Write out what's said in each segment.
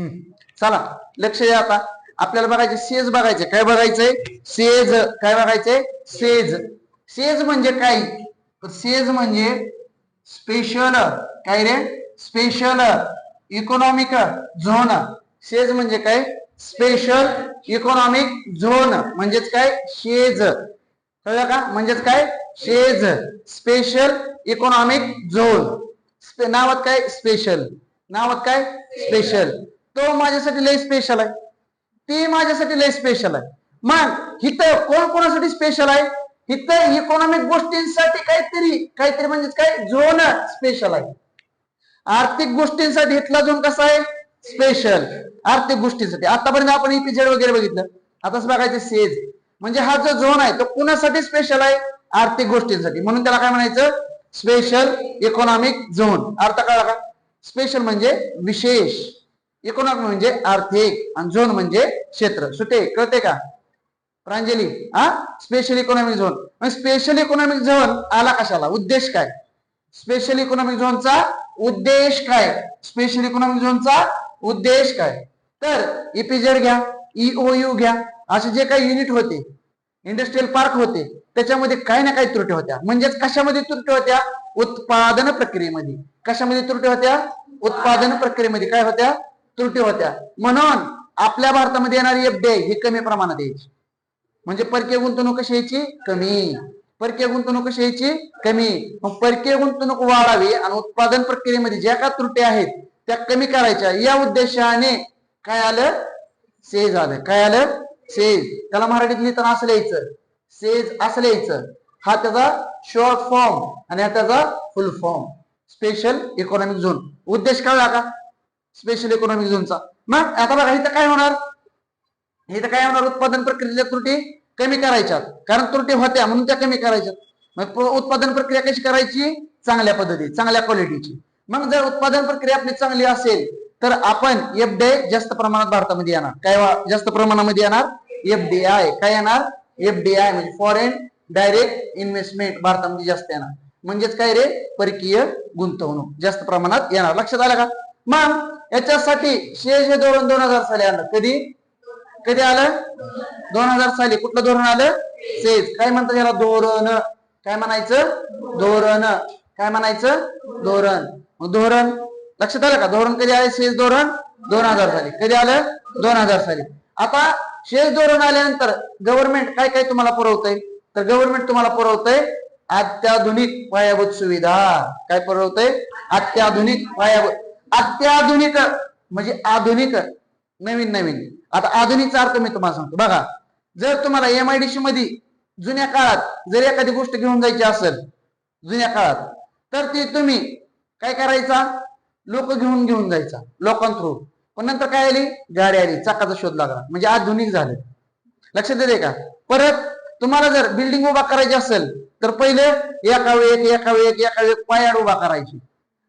हम्म. चला लक्ष द्या आता. आपल्याला बघायचे सेज बघायचे. काय बघायचंय? सेज. काय बघायचंय? सेज. सेज म्हणजे काय? सेज म्हणजे स्पेशल काय रे? स्पेशल इकॉनॉमिक झोन सेज म्हणजे काय? स्पेशल इकॉनॉमिक झोन म्हणजेच काय? शेज कळलं का? म्हणजेच काय? शेज स्पेशल इकॉनॉमिक झोन नावात काय? स्पेशल नावात काय? स्पेशल तो माझ्यासाठी लय स्पेशल आहे. ती माझ्यासाठी लय स्पेशल आहे. मग इथं कोण कोणासाठी स्पेशल आहे? इथं इकॉनॉमिक गोष्टींसाठी काहीतरी काहीतरी म्हणजे काय? झोन स्पेशल आहे. आर्थिक गोष्टींसाठी इथला झोन कसा आहे? स्पेशल आर्थिक गोष्टींसाठी. आतापर्यंत आपण इपीजेड वगैरे बघितलं. आताच बघायचं सेज म्हणजे हा जो झोन आहे तो कुणासाठी स्पेशल आहे? आर्थिक गोष्टींसाठी. म्हणून त्याला काय म्हणायचं? स्पेशल इकॉनॉमिक झोन अर्थ कळला का? स्पेशल म्हणजे विशेष. इकॉनॉमिक म्हणजे आर्थिक आणि झोन म्हणजे क्षेत्र. सुटे कळते का? प्रांजली हा special economic zone special economic zone आला कशाला? उद्देश काय? स्पेशल इकॉनॉमिक झोनचा उद्देश काय? स्पेशल इकॉनॉमिक झोनचा उद्देश काय? तर इपीजेड घ्या ईओयू घ्या. असे जे काही युनिट होते इंडस्ट्रियल पार्क होते त्याच्यामध्ये काही ना काही त्रुटी होत्या. म्हणजेच कशामध्ये त्रुटी होत्या? उत्पादन प्रक्रियेमध्ये. कशामध्ये त्रुटी होत्या? उत्पादन प्रक्रियेमध्ये. काय होत्या? त्रुटी होत्या. म्हणून आपल्या भारतामध्ये येणारी एफडीआय ही कमी प्रमाणात यायची. म्हणजे परकीय गुंतवणूक कशी यायची? कमी. परकीय गुंतवणूक कशी यायची? कमी. मग परकीय गुंतवणूक वाढावी आणि उत्पादन प्रक्रियेमध्ये ज्या काय त्रुटी आहेत त्या कमी करायच्या. या उद्देशाने काय आलं? सेज आलं. काय आलं? सेज त्याला मराठीत लिहिताना असं लिहायचं. सेज असं लिहायचं. हा त्याचा शॉर्ट फॉर्म आणि हा त्याचा full form special economic zone उद्देश काय का स्पेशल इकॉनॉमिक झोनचा मग आता बघा इथं काय होणार? इथं काय होणार? उत्पादन प्रक्रियेच्या त्रुटी कमी करायच्या कारण त्रुटी होत्या म्हणून त्या कमी करायच्या मग उत्पादन प्रक्रिया कशी करायची? चांगल्या पद्धती चांगल्या क्वालिटीची मग जर उत्पादन प्रक्रिया आपली चांगली असेल तर आपण एफडीआय जास्त प्रमाणात भारतामध्ये येणार. काय जास्त प्रमाणामध्ये येणार? एफडीआय काय येणार? एफडीआय म्हणजे फॉरेन डायरेक्ट इन्व्हेस्टमेंट भारतामध्ये जास्त येणार. म्हणजेच काय रे? परकीय गुंतवणूक. जास्त प्रमाणात येणार. लक्षात आलं का? मग याच्यासाठी शेष हे धोरण दोन हजार साली आलं कधी? कधी आलं? दोन हजार साली. कुठलं धोरण आलं? सेज काय म्हणतात याला? धोरण. काय म्हणायचं? धोरण. काय म्हणायचं? धोरण. धोरण लक्षात आलं का? धोरण कधी आले? शेष धोरण दोन हजार साली. कधी आलं? दोन हजार साली. आता शेष धोरण आल्यानंतर गव्हर्नमेंट काय काय तुम्हाला पुरवतंय? तर गव्हर्नमेंट तुम्हाला पुरवतंय अत्याधुनिक पायाभूत सुविधा. काय पुरवतंय? अत्याधुनिक पायाभूत. अत्याधुनिक म्हणजे आधुनिक नवीन नवीन. आता आधुनिकचा अर्थ मी तुम्हाला सांगतो. बघा जर तुम्हाला एम आय डी सी मध्ये जुन्या काळात जर एखादी गोष्ट घेऊन जायची असेल जुन्या काळात तर ती तुम्ही काय करायचा? लोक घेऊन घेऊन जायचा लोकां थ्रू. पण नंतर काय आली? गाडी आली चाकाचा शोध लागला. म्हणजे आधुनिक झाले. लक्षात येते का? परत तुम्हाला जर बिल्डिंग उभा करायची असेल तर पहिले एका वेळी एक एका वेळी एक एका वेळी पायाड उभा करायची.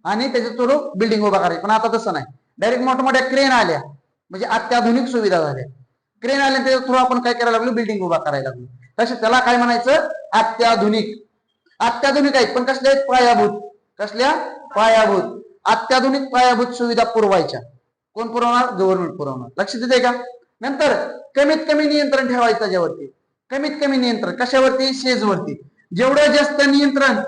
आणि त्याच्या थ्रू बिल्डिंग उभा करायची. पण आता तसं नाही. डायरेक्ट मोठमोठ्या क्रेन आल्या. म्हणजे अत्याधुनिक सुविधा झाल्या. क्रेन आल्या त्याच्या थ्रू आपण काय करायला लागलो? बिल्डिंग उभा करायला लागलो. तसे त्याला काय म्हणायचं? अत्याधुनिक. अत्याधुनिक आहेत पण कसल्या आहेत? पायाभूत. कसल्या? पायाभूत. अत्याधुनिक पायाभूत सुविधा पुरवायच्या. कोण पुरवणार? गव्हर्नमेंट पुरवणार. लक्षात येते का? नंतर कमीत कमी नियंत्रण ठेवायचं त्याच्यावरती. कमीत कमी नियंत्रण कशावरती? शेजवरती. जेवढं जास्त नियंत्रण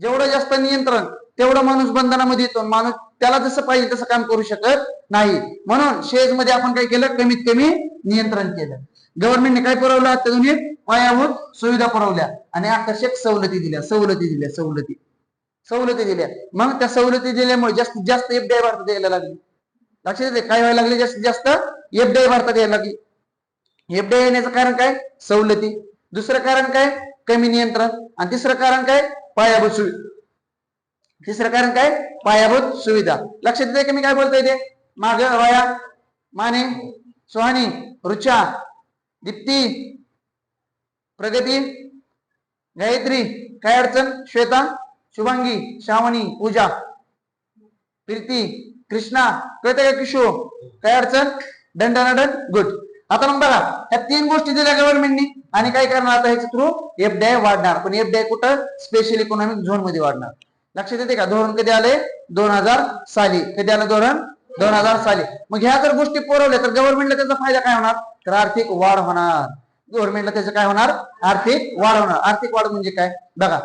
जेवढं जास्त नियंत्रण तेवढं माणूस बंधनामध्ये येतो. माणूस त्याला जसं पाहिजे तसं काम करू शकत नाही. म्हणून शेजमध्ये आपण काय केलं? कमीत कमी नियंत्रण केलं. गव्हर्नमेंटने काय पुरवलं? अत्याधुनिक पायाभूत सुविधा पुरवल्या. आणि आकर्षक सवलती दिल्या. सवलती दिल्या. सवलती. सवलती दिल्या. मग त्या सवलती दिल्यामुळे जास्तीत जास्त एफडीआय भारतात यायला लागली. लक्षात येते काय व्हायला लागले? जास्तीत जास्त एफडीआय भारतात यायला लागली. एफडीआय येण्याचं कारण काय? सवलती. दुसरं कारण काय? कमी नियंत्रण. आणि तिसरं कारण काय? पायाभूत सुविधा तिसरं कारण काय? पायाभूत सुविधा. लक्षात येते की मी काय बोलतोय ते? माग वाया माने सुहानी रुचा दीप्ती प्रगती गायत्री काय अडचण? श्वेता शुभांगी श्रावणी पूजा प्रीती कृष्णा कळतं का किशो? काय अडचण? दंडनाडन गुड. आता मग बघा ह्या तीन गोष्टी दिल्या गव्हर्नमेंटनी आणि काय करणार आता ह्याच्या थ्रू एफडीआय वाढणार. पण एफडीआय कुठं? स्पेशल इकॉनॉमिक झोनमध्ये वाढणार. लक्षात येते का? धोरण कधी आले दोन हजार साली. कधी आलं धोरण? दोन हजार साली. मग ह्या जर गोष्टी पुरवल्या तर गव्हर्नमेंटला त्याचा फायदा काय होणार? तर आर्थिक वाढ होणार. गव्हर्नमेंटला त्याचं काय होणार? आर्थिक वाढ होणार. आर्थिक वाढ म्हणजे काय? बघा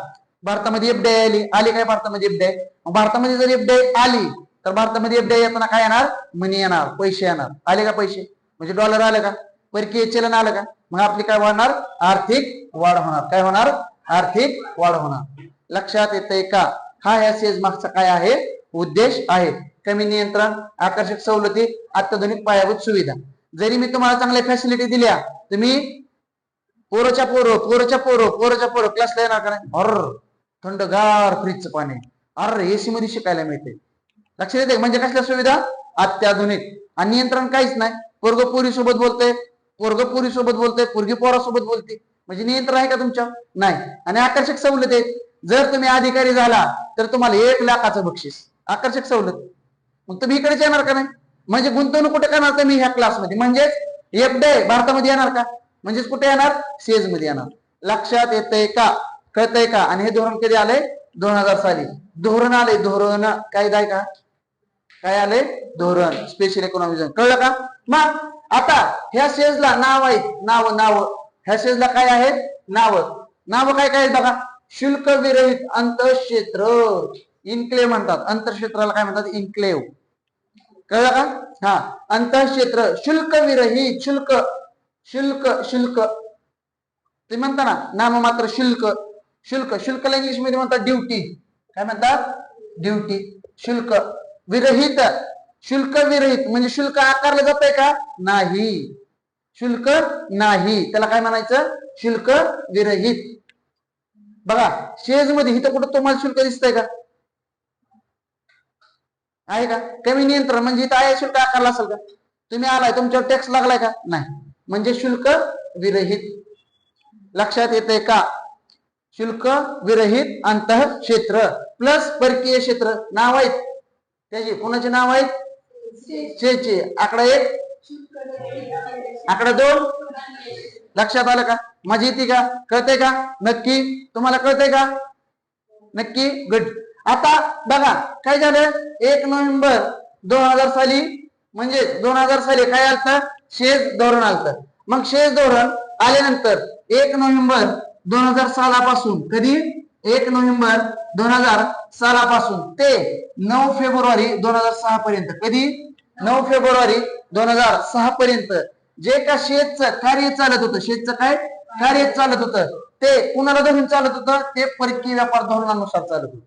भारतामध्ये एफडीआय आली. आली काय भारतामध्ये एफडीआय भारतामध्ये जर एफडीआय आली तर भारतामध्ये एफडीआय येताना काय येणार? मनी येणार. पैसे येणार. आले का पैसे? म्हणजे डॉलर आले का? परकीय चलन आलं का? मग आपली काय होणार आर्थिक वाढ होणार. काय होणार? आर्थिक वाढ होणार. लक्षात येतंय का? हा या सेज मागचा काय आहे? उद्देश आहे. कमी नियंत्रण आकर्षक सवलती अत्याधुनिक पायाभूत सुविधा. जरी मी तुम्हाला चांगल्या फॅसिलिटी दिल्या तुम्ही पोरोच्या पोरो पोरोच्या पोरो पोरोच्या पोरो क्लासला येणार का नाही? अर थंडगार फ्रीजचं पाणी. अर एसी मध्ये शिकायला मिळते. लक्षात येते म्हणजे कसल्या सुविधा? अत्याधुनिक. आणि नियंत्रण काहीच नाही. पोरग पोरी सोबत बोलतोय. पोरग पोरी सोबत बोलतोय. पोरगी पोरासोबत बोलते. म्हणजे नियंत्रण आहे का तुमच्या? नाही. आणि आकर्षक सवलत आहेत जर तुम्ही अधिकारी झाला तर तुम्हाला एक लाखाचं बक्षीस आकर्षक सवलत. मग तुम्ही इकडेच येणार का नाही? म्हणजे गुंतवणूक कुठे करणार तुम्ही ह्या क्लासमध्ये म्हणजेच एफडे भारतामध्ये येणार का? म्हणजेच कुठे येणार? सीएजमध्ये येणार. लक्षात येतंय का? कळतंय का? आणि हे धोरण कधी आलंय? दोन हजार साली. धोरण आले धोरण कायदा आहे का? काय आले धोरण. स्पेशल इकॉनॉमिक झोन कळलं का? मग आता ह्या सेजला नाव आहेत. नाव नाव. ह्या सेजला काय आहेत? नाव. नाव काय काय बघा? शुल्क विरहित अंतक्षेत्र इन्क्लेव्ह म्हणतात. अंतरक्षेत्राला काय म्हणतात? इन्क्लेव्ह कळलं का? हा. अंतक्षेत्र शुल्क विरहित शुल्क. शुल्क. शुल्क. ते म्हणता ना नाम मात्र शुल्क. शुल्क शुल्कला इंग्लिशमध्ये म्हणतात ड्युटी काय म्हणतात? ड्युटी शुल्क. विरहित. शुल्क विरहित म्हणजे शुल्क आकारलं जातंय का? नाही. शुल्क नाही. त्याला काय म्हणायचं? शुल्क विरहित बघा शेजमध्ये इथं कुठं तुम्हाला शुल्क दिसतंय का? आहे का? कमी नियंत्रण म्हणजे इथं आहे शुल्क आकारला असेल का? तुम्ही आलाय तुमच्यावर टॅक्स लागलाय का? नाही. म्हणजे शुल्क विरहित. लक्षात येतंय का? शुल्क विरहित अंतः क्षेत्र प्लस परकीय क्षेत्र. नाव आहेत. त्याचे कोणाचे नाव आहेत? शेचे. आकडा एक. आकडा दोन. लक्षात आलं का? माझी येते का? कळते का? नक्की? तुम्हाला कळतंय का? नक्की? गुड आता बघा काय झालं? एक नोव्हेंबर दोन हजार साली म्हणजे दोन हजार साली काय आलत? शेज धोरण आलत. मग शेज धोरण आल्यानंतर एक नोव्हेंबर दोन हजार सालापासून कधी? एक नोव्हेंबर दोन हजार सालापासून ते नऊ फेब्रुवारी दोन हजार सहा पर्यंत कधी? नऊ फेब्रुवारी दोन हजार सहा पर्यंत. जे का शेतचं कार्य चालत होतं शेतचं काय? कार्य चालत होतं. ते कुणाला धरून चालत होतं. ते परकीय व्यापार धोरणानुसार चालत होतं.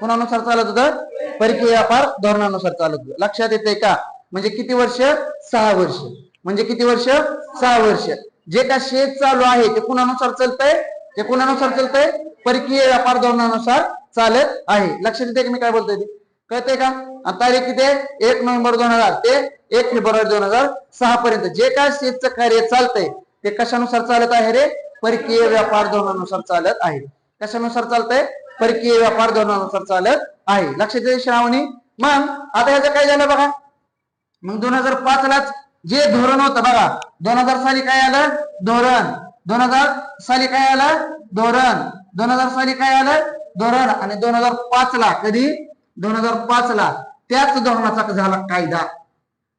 कुणानुसार चालत होतं. परकीय व्यापार धोरणानुसार चालत होतं. लक्षात येते का? म्हणजे किती वर्ष? सहा वर्ष. म्हणजे किती वर्ष? सहा वर्ष. जे का शेत चालू आहे ते कुणानुसार चालतंय? ते कुणानुसार चालतंय? परकीय व्यापार धोरणानुसार चालत आहे. लक्षात येते की मी काय बोलतोय? ते कळतंय का? तारीख किती आहे? एक नोव्हेंबर दोन हजार ते एक फेब्रुवारी दोन हजार सहा पर्यंत. जे काय शेतचं कार्य चालतंय ते कशानुसार चालत आहे रे? परकीय व्यापार धोरणानुसार चालत आहे. कशानुसार चालतंय? परकीय व्यापार धोरणानुसार चालत आहे. लक्षात येते श्रावणी. मग आता ह्याचं काय झालं बघा? मग दोन हजार पाच लाच जे धोरण होतं बघा दोन हजार साली काय आलं? धोरण. दोन हजार साली काय आलं? धोरण. दोन हजार साली काय आलं? धोरण. आणि दोन हजार पाच ला कधी? दोन हजार पाच ला त्याच धोरणाचा झाला कायदा.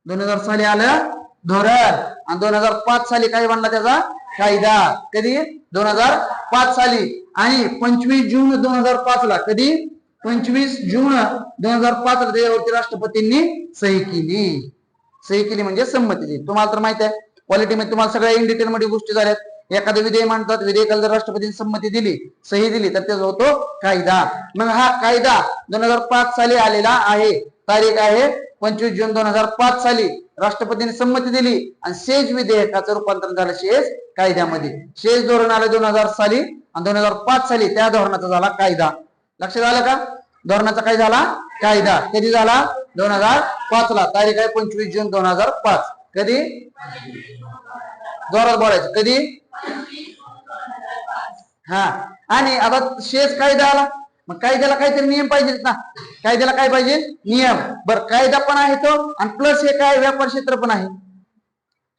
दोन हजार साली आलं धोरण. आणि दोन हजार पाच साली काय बनला त्याचा? कायदा. कधी? दोन हजार पाच साली. आणि पंचवीस जून दोन हजार पाच ला कधी? पंचवीस जून दोन हजार पाच ला त्याच्यावरती राष्ट्रपतींनी सही केली. सही केली म्हणजे संमती दिली. तुम्हाला तर माहीत आहे क्वालिटी मध्ये तुम्हाला सगळ्या इन डिटेल मध्ये गोष्टी झाल्यात. एखादं विधेयक मांडतात विधेयकाला जर राष्ट्रपतींनी संमती दिली सही दिली तर त्याचा होतो कायदा. मग हा कायदा दोन हजार पाच साली आलेला आहे. तारीख आहे पंचवीस जून दोन हजार पाच साली राष्ट्रपतीने संमती दिली आणि सेज विधेयकाचं रूपांतरण झालं. शेज कायद्यामध्ये. शेज धोरण आलं दोन हजार साली आणि दोन हजार पाच साली त्या धोरणाचा झाला कायदा. लक्षात आलं का? धोरणाचा काय झाला? कायदा. कधी झाला? दोन हजार पाच ला तारीख आहे पंचवीस जून दोन हजार पाच. कधी? जोरात बोलायचं. कधी? हा. आणि आता शेष कायदा आला. मग कायद्याला काहीतरी नियम पाहिजेत ना. कायद्याला काय पाहिजे? नियम. बर कायदा पण आहे तो आणि प्लस हे काय? व्यापार क्षेत्र पण आहे.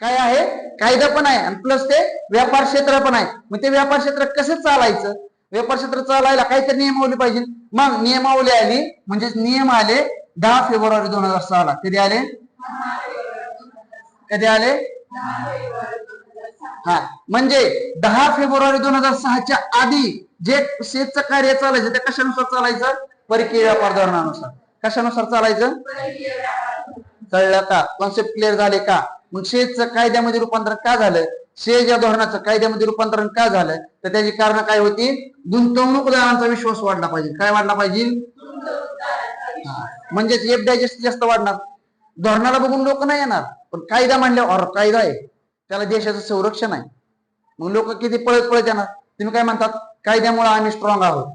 काय आहे? कायदा पण आहे आणि प्लस ते व्यापार क्षेत्र पण आहे. मग ते व्यापार क्षेत्र कसं चालायचं? व्यापार क्षेत्र चालायला काहीतरी नियमावली पाहिजे. मग नियमावली आली म्हणजेच नियम आले दहा फेब्रुवारी दोन हजार सहाला. कधी आले? कधी आले? हा. म्हणजे दहा फेब्रुवारी दोन हजार सहाच्या आधी जे शेतचं कार्य चालायचं ते कशानुसार चालायचं? परकीय व्यापार धोरणानुसार. कशानुसार चालायचं? कळलं का? कॉन्सेप्ट क्लिअर झाले का? मग शेजचं कायद्यामध्ये रूपांतरण का झालं? शेज या धोरणाचं कायद्यामध्ये रूपांतरण का झालं? तर त्याची कारण काय होती? गुंतवणूकदारांचा विश्वास वाढला पाहिजे. काय वाढला पाहिजे? हा. म्हणजेच एफडीआय जास्तीत जास्त वाढणार. धोरणाला बघून लोक नाही येणार. पण कायदा म्हणल्यावर कायदा आहे. त्याला देशाचं संरक्षण आहे. मग लोक किती पळत पळत येणार? तुम्ही काय म्हणतात? कायद्यामुळे आम्ही स्ट्रॉंग आहोत.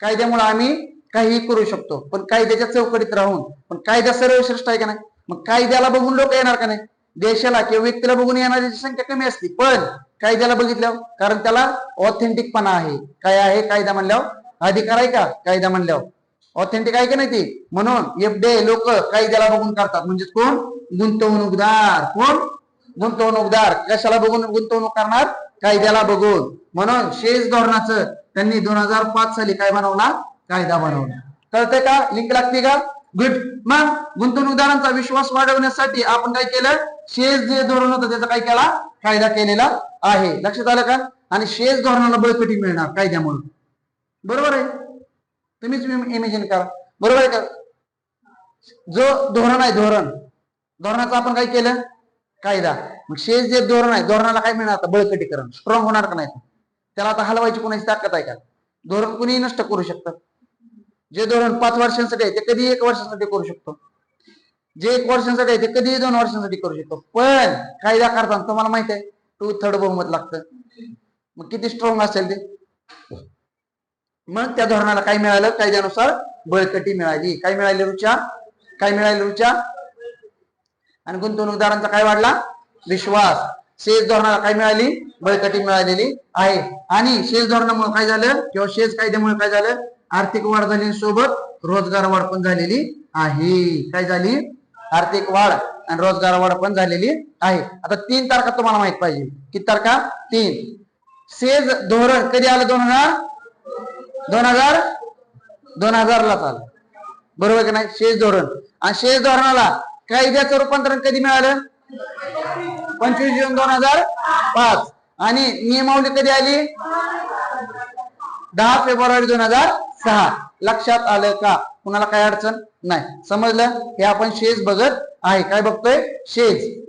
कायद्यामुळे आम्ही काहीही करू शकतो. पण कायद्याच्या चौकटीत राहून पण कायदा सर्वश्रेष्ठ आहे का नाही? मग कायद्याला बघून लोक येणार का नाही? देशाला किंवा व्यक्तीला बघून येणाऱ्याची संख्या कमी असते पण कायद्याला बघितल्यावर कारण त्याला ऑथेंटिकपणा आहे. काय आहे? कायदा म्हणल्यावर अधिकार आहे का? कायदा म्हणल्यावर. ऑथेंटिक आहे का नाही ते? म्हणून एफडे लोक कायद्याला बघून करतात म्हणजे कोण? गुंतवणूकदार. कोण? गुंतवणूकदार. कशाला बघून गुंतवणूक करणार? कायद्याला बघून. म्हणून शेज धोरणाचं त्यांनी दोन हजार पाच साली काय बनवला? कायदा बनवला. कळतंय का? लिंक लागते का? गुड मग गुंतवणूकदारांचा विश्वास वाढवण्यासाठी आपण काय केलं? शेज जे धोरण होतं त्याचा काय केला? कायदा केलेला आहे. लक्षात आलं का? आणि शेज धोरणाला बळकटी मिळणार कायद्यामुळे. बरोबर आहे? तुम्हीच इमेजिन करा. बरोबर आहे का? जो धोरण आहे धोरण धोरणाचं आपण काय केलं? कायदा. मग शेष जे धोरण आहे धोरणाला काय मिळणार आता? बळकटीकरण. स्ट्रॉंग होणार का नाही? त्याला आता हलवायची कोणाची ताकद आहे का? धोरण कुणीही नष्ट करू शकतं. जे धोरण पाच वर्षांसाठी आहे ते कधी एक वर्षासाठी करू शकतो. जे एक वर्षांसाठी आहे ते कधीही दोन वर्षांसाठी करू शकतो. पण कायदा करताना तुम्हाला माहीत आहे टू थर्ड बहुमत लागतं. मग किती स्ट्रॉंग असेल ते? मग त्या धोरणाला काय मिळालं? कायद्यानुसार बळकटी मिळाली. काय मिळाली रुचा काय मिळाली रुचा आणि गुंतवणूकदारांचा काय वाढला? विश्वास. शेष धोरणाला काय मिळाली? बळकटी मिळालेली आहे. आणि शेष धोरणामुळे काय झालं? किंवा शेष कायद्यामुळे काय झालं? आर्थिक वाढ झाली सोबत रोजगार वाढ पण झालेली आहे. काय झाली? आर्थिक वाढ आणि रोजगार वाढ पण झालेली आहे. आता तीन तारखा तुम्हाला माहीत पाहिजे. किती तारखा? तीन. सेज धोरण कधी आलं दोन हजार? दोन हजार? दोन हजारलाच आलं बरोबर की नाही? शेष धोरण. आणि शेष धोरणाला कायद्याचं रूपांतरण कधी मिळालं? पंचवीस जून दोन हजार पाच. आणि नियमावली कधी आली? दहा फेब्रुवारी दोन हजार सहा. लक्षात आलं का? कुणाला काय अडचण? नाही. समजलं? हे आपण शेज बघत आहे. काय बघतोय? शेज.